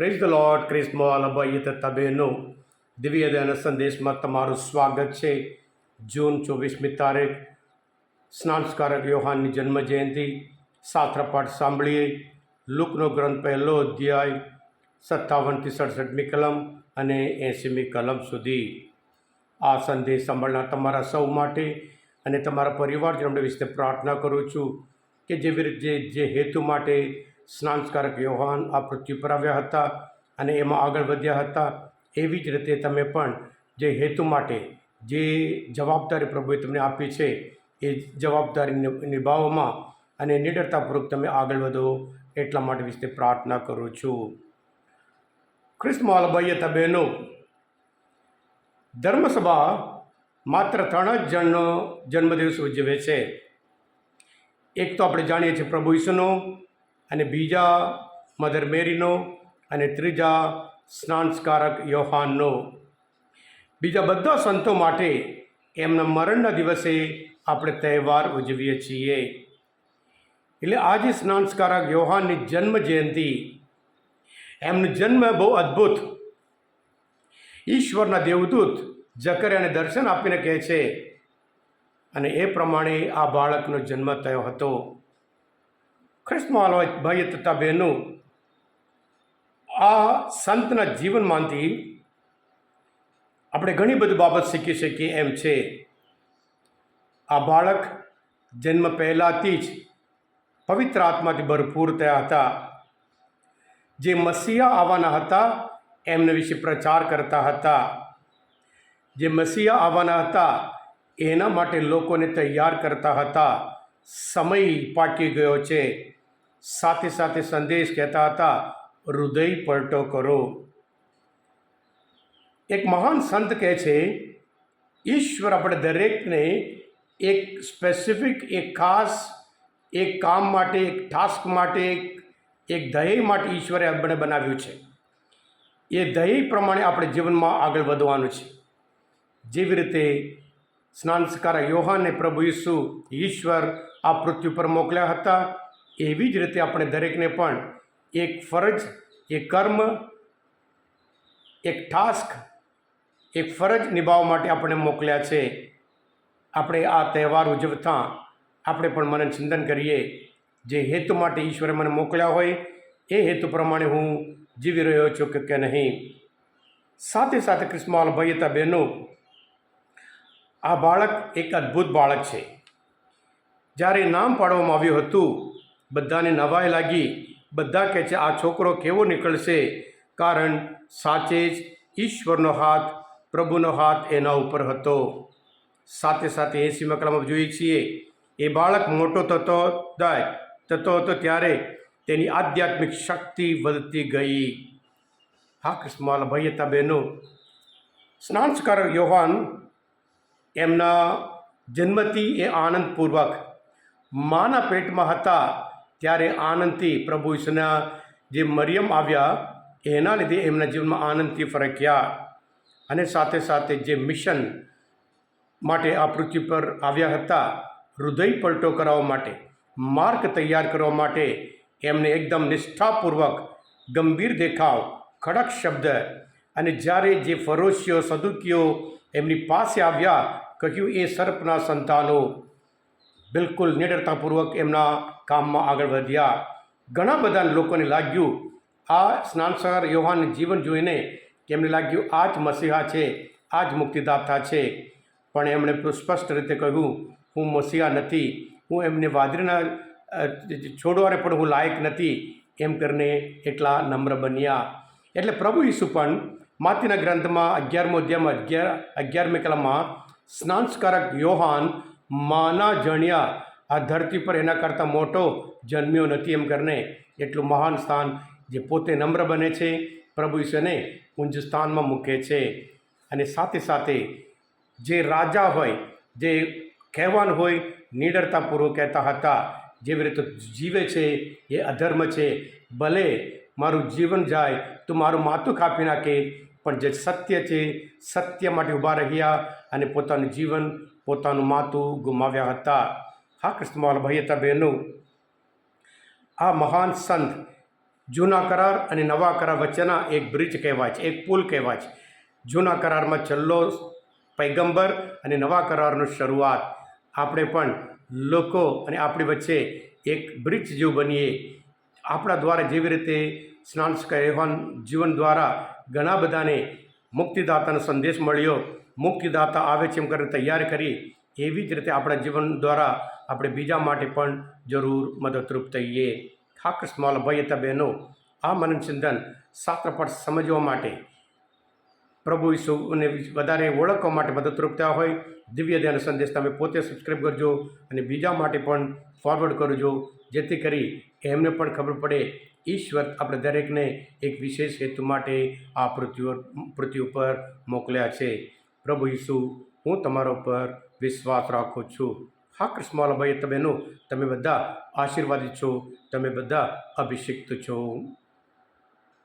Praise the Lord ક્રિસ્મોલ અભય તથા બહેનો દિવ્ય દયાના સંદેશમાં તમારું સ્વાગત છે જૂન ચોવીસમી તારીખ સ્નાનસ્કારક યોહાનની જન્મ જયંતિ સાત્રપાઠ સાંભળીએ લુકનો ગ્રંથ પહેલો અધ્યાય સત્તાવનથી સડસઠમી કલમ અને એંસીમી કલમ સુધી આ સંદેશ સાંભળનાર તમારા સૌ માટે અને તમારા પરિવારજનો વિશે પ્રાર્થના કરું છું કે જેવી રીતે જે હેતુ માટે સ્નાનસ્કારક યોહાન આ પૃથ્વી પર આવ્યા હતા અને એમાં આગળ વધ્યા હતા. એવી જ રીતે તમે પણ જે હેતુ માટે જે જવાબદારી પ્રભુએ તમને આપી છે, એ જવાબદારી નિભાવવામાં અને નિડરતાપૂર્વક તમે આગળ વધો એટલા માટે વિશે પ્રાર્થના કરું છું. ખ્રિસ્ત ભાઈ બહેનો, ધર્મસભા માત્ર ત્રણ જ જણનો જન્મદિવસ ઉજવે છે. એક તો આપણે જાણીએ છીએ પ્રભુ ઈસુનો અને બીજા મધર મેરીનો અને ત્રીજા સ્નાનસ્કારક યોહાનનો. બીજા બધા સંતો માટે એમના મરણના દિવસે આપણે તહેવાર ઉજવીએ છીએ. એટલે આજે સ્નાનસ્કારક યોહાનની જન્મ જયંતિ, એમનો જન્મ બહુ અદ્ભુત. ઈશ્વરના દેવદૂત જકર્યાને દર્શન આપીને કહે છે અને એ પ્રમાણે આ બાળકનો જન્મ થયો હતો. ખ્રિસ્તમાલ ભાઈ તથા બહેનો આ સંતના જીવનમાંથી આપણે ઘણી બધી બાબત શીખી શકીએ એમ છે. આ બાળક જન્મ પહેલાંથી જ પવિત્ર આત્માથી ભરપૂર થયા હતા. જે મસીહા આવવાના હતા, એમને વિશે પ્રચાર કરતા હતા. જે મસીહા આવવાના હતા, એના માટે લોકોને તૈયાર કરતા હતા. સમય પાકી ગયો છે. સાથે સાથે સંદેશ કહેતા હતા, હૃદય પલટો કરો. એક મહાન સંત કહે છે, ઈશ્વર આપણે દરેકને એક સ્પેસિફિક એક ખાસ, એક કામ માટે, એક ટાસ્ક માટે, એક ધ્યેય માટે ઈશ્વરે આપણે બનાવ્યું છે. એ ધ્યેય પ્રમાણે આપણે જીવનમાં આગળ વધવાનું છે. જેવી રીતે સ્નાન સ્નાનસ્કાર યોહાને પ્રભુ ઈસુ ઈશ્વર આ પૃથ્વી પર મોકલ્યા હતા એવી જ રીતે આપણે દરેકને પણ એક ફરજ, એક કર્મ, એક ટાસ્ક, એક ફરજ નિભાવવા માટે આપણે મોકલ્યા છે. આપણે આ તહેવાર ઉજવતા આપણે પણ મને ચિંતન કરીએ. જે હેતુ માટે ઈશ્વરે મને મોકલ્યા હોય, એ હેતુ પ્રમાણે હું જીવી રહ્યો છું કે કે નહીં. સાથે સાથે ક્રિસ્માલ ભાઈ હતા બહેનો, આ બાળક એક અદ્ભુત બાળક છે. જ્યારે નામ પાડવામાં આવ્યું હતું બધાને નવાઈ લાગી. બધા કહે છે, આ છોકરો કેવો નીકળશે? કારણ સાચે જ ઈશ્વરનો હાથ, પ્રભુનો હાથ એના ઉપર હતો. સાથે સાથે એસી મકરામાં જોઈએ છીએ, એ બાળક મોટો થતો થાય થતો હતો ત્યારે તેની આધ્યાત્મિક શક્તિ વધતી ગઈ. હા, કૃષ્ણમાલ ભાઈ હતા બહેનો, સ્નાનસ્કાર યોહાન એમના જન્મથી એ આનંદપૂર્વક માના પેટમાં હતા. ત્યારે આનંદથી પ્રભુ ઈસુના જે મરિયમ આવ્યા, એના લીધે એમના જીવનમાં આનંદથી ફરક્યા અને સાથે સાથે જે મિશન માટે આ પૃથ્વી પર આવ્યા હતા, હૃદય પલટો કરાવવા માટે, માર્ગ તૈયાર કરવા માટે, એમને એકદમ નિષ્ઠાપૂર્વક ગંભીર દેખાવ, ખડક શબ્દ અને જ્યારે જે ફરોશીઓ, સદુકીઓ એમની પાસે આવ્યા, કહ્યું, એ સર્પના સંતાનો બિલકુલ નિડરતાપૂર્વક એમના કામમાં આગળ વધ્યા. ઘણા બધા લોકોને લાગ્યું, આ સ્નાનસર યોહાનનું જીવન જોઈને એમને લાગ્યું, આ જ મસીહા છે, આ જ મુક્તિદાતા છે. પણ એમણે સ્પષ્ટ રીતે કહ્યું, હું મસીહા નથી, હું એમને વાદળીના છોડવાને પણ હું લાયક નથી. એમ કરીને એટલા નમ્ર બન્યા. એટલે પ્રભુ ઈસુ પણ માતીના ગ્રંથમાં અગિયારમો અધ્યાયમાં અગિયાર, અગિયારમી કલમમાં, સ્નાનસ્કારક યોહાન માના જણ્યા. આ ધરતી પર એના કરતાં મોટો જન્મ્યો નથી એમ કરીને એટલું મહાન સ્થાન જે પોતે નમ્ર બને છે, પ્રભુ ઈશ્વરને ઊંચ સ્થાનમાં મૂકે છે. અને સાથે સાથે જે રાજા હોય, જે કહેવાન હોય, નિડરતાપૂર્વક કહેતા હતા, જેવી રીતે જીવે છે, એ અધર્મ છે, ભલે મારું જીવન જાય, તો મારું માથું કાપી નાખે, પણ જે સત્ય છે, સત્ય માટે ઊભા રહ્યા અને પોતાનું જીવન પોતાનું માથું ગુમાવ્યા હતા. હા કૃષ્ણમાલ ભાઈ હતા બહેનો, આ મહાન સંત, જૂના કરાર અને નવા કરાર વચ્ચેના એક બ્રિજ કહેવાય છે, એક પુલ કહેવાય છે. જૂના કરારમાં છેલ્લો પૈગંબર અને નવા કરારનું શરૂઆત. આપણે પણ લોકો અને આપણી વચ્ચે એક બ્રિજ જેવું બનીએ. આપણા દ્વારા જેવી રીતે સ્નાન કહેવાન જીવન દ્વારા ઘણા બધાને મુક્તિદાતાનો સંદેશ મળ્યો. મુક્તિદાતા આવે છે એમ કરીને તૈયાર કરી, એવી જ રીતે આપણા જીવન દ્વારા આપણે બીજા માટે પણ જરૂર મદદરૂપ થઈએ. ખાસ સ્મોલ ભાઈ બહેનો, આ મનન ચિંતન શાસ્ત્રપાઠ સમજવા માટે પ્રભુ ઈસુને વધારે ઓળખવા માટે મદદરૂપ થયા હોય. દિવ્ય ધ્યાન સંદેશ તમે પોતે સબસ્ક્રાઈબ કરજો અને બીજા માટે પણ ફોરવર્ડ કરજો, જેથી કરી એમને પણ ખબર પડે ઈશ્વર આપણે દરેકને એક વિશેષ હેતુ માટે આ પૃથ્વી પૃથ્વી ઉપર મોકલ્યા છે. પ્રભુ ઈસુ, હું તમારા ઉપર વિશ્વાસ રાખું છું. હા કૃષ્ણવાલા ભાઈ બહેનો, તમે બધા આશીર્વાદિત છો, તમે બધા અભિષિક્ત છો.